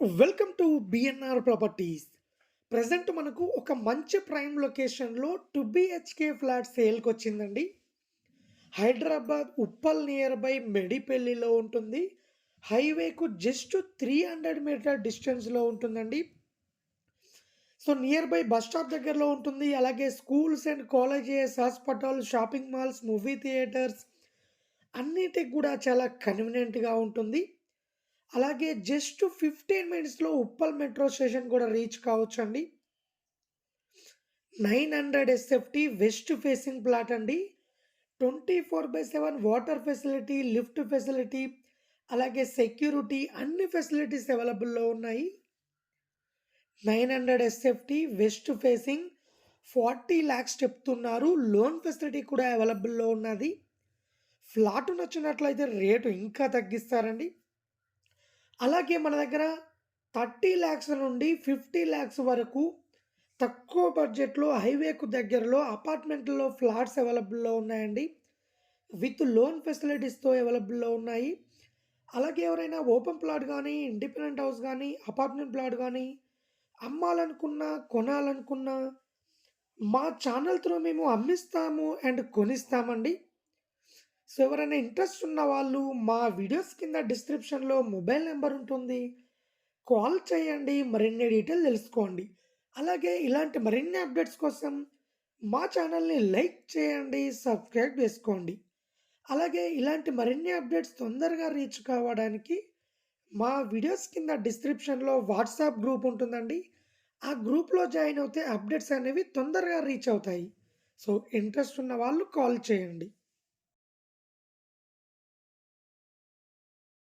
Welcome to BNR properties present మనకు ఒక మంచి ప్రైమ్ లొకేషన్లో టు బిహెచ్కే ఫ్లాట్ సేల్కి వచ్చిందండి. హైదరాబాద్ ఉప్పల్ నియర్ బై మెడిపెల్లిలో ఉంటుంది. హైవేకు జస్ట్ త్రీ హండ్రెడ్ మీటర్ డిస్టెన్స్లో ఉంటుందండి. So near by bus stop దగ్గరలో ఉంటుంది. అలాగే schools and colleges hospital shopping malls movie theatres అన్నిటికి కూడా చాలా కన్వీనియంట్గా ఉంటుంది. అలాగే జస్ట్ ఫిఫ్టీన్ మినిట్స్లో ఉప్పల్ మెట్రో స్టేషన్ కూడా రీచ్ కావచ్చు అండి nine hundred SFT west facing plot అండి. Twenty four by seven water facility lift facility అలాగే సెక్యూరిటీ అన్ని ఫెసిలిటీస్ అవైలబుల్లో ఉన్నాయి. Nine hundred SFT west facing forty lakhs చెప్తున్నారు. లోన్ ఫెసిలిటీ కూడా అవైలబుల్లో ఉన్నది. ఫ్లాట్ నచ్చినట్లయితే రేటు ఇంకా తగ్గిస్తారండి. అలాగే మన దగ్గర థర్టీ ల్యాక్స్ నుండి ఫిఫ్టీ ల్యాక్స్ వరకు తక్కువ బడ్జెట్లో హైవేకు దగ్గరలో అపార్ట్మెంట్లో ఫ్లాట్స్ అవైలబుల్లో ఉన్నాయండి. విత్ లోన్ ఫెసిలిటీస్తో అవైలబుల్లో ఉన్నాయి. అలాగే ఎవరైనా ఓపెన్ ప్లాట్ కానీ ఇండిపెండెంట్ హౌస్ కానీ అపార్ట్మెంట్ ప్లాట్ కానీ అమ్మాలనుకున్నా కొనాలనుకున్నా మా ఛానల్ త్రూ మేము అమ్మిస్తాము అండ్ కొనిస్తామండి. సో ఎవరైనా ఇంట్రెస్ట్ ఉన్న వాళ్ళు మా వీడియోస్ కింద డిస్క్రిప్షన్లో మొబైల్ నెంబర్ ఉంటుంది. కాల్ చేయండి మరిన్ని డీటెయిల్ తెలుసుకోండి. అలాగే ఇలాంటి మరిన్ని అప్డేట్స్ కోసం మా ఛానల్ని లైక్ చేయండి సబ్స్క్రైబ్ చేసుకోండి. అలాగే ఇలాంటి మరిన్ని అప్డేట్స్ తొందరగా రీచ్ కావడానికి మా వీడియోస్ కింద డిస్క్రిప్షన్లో వాట్సాప్ గ్రూప్ ఉంటుందండి. ఆ గ్రూప్లో జాయిన్ అవుతే అప్డేట్స్ అనేవి తొందరగా రీచ్ అవుతాయి. సో ఇంట్రెస్ట్ ఉన్న వాళ్ళు కాల్ చేయండి.